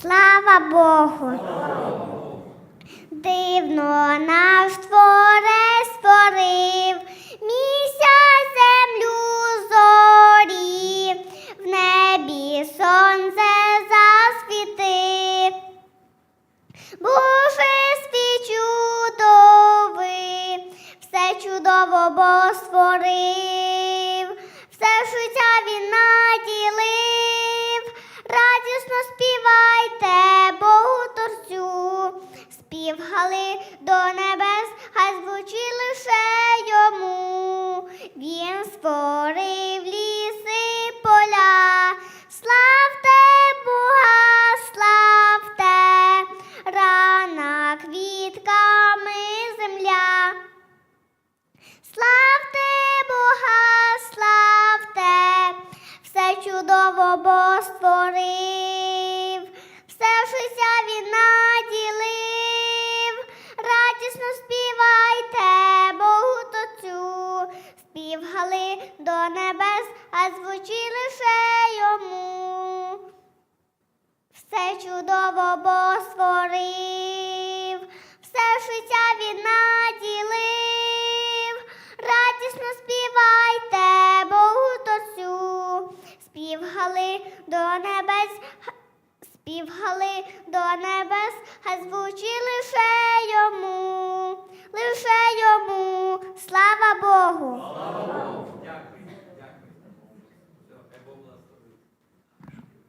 Слава Богу. Дивно наш творець створив місяць, землю, зорі, в небі сонце засвітив. Свій чудовий, все чудово бо створив, рана квітками земля. Славте Бога, славте, все чудово бо створив, все життя він наділив, радісно співайте Богу Тотцю, спів гали до небес, а звучить лише йому. Все чудово бо створив, спів гали до небес, співгали до небес, хай звучить лише йому,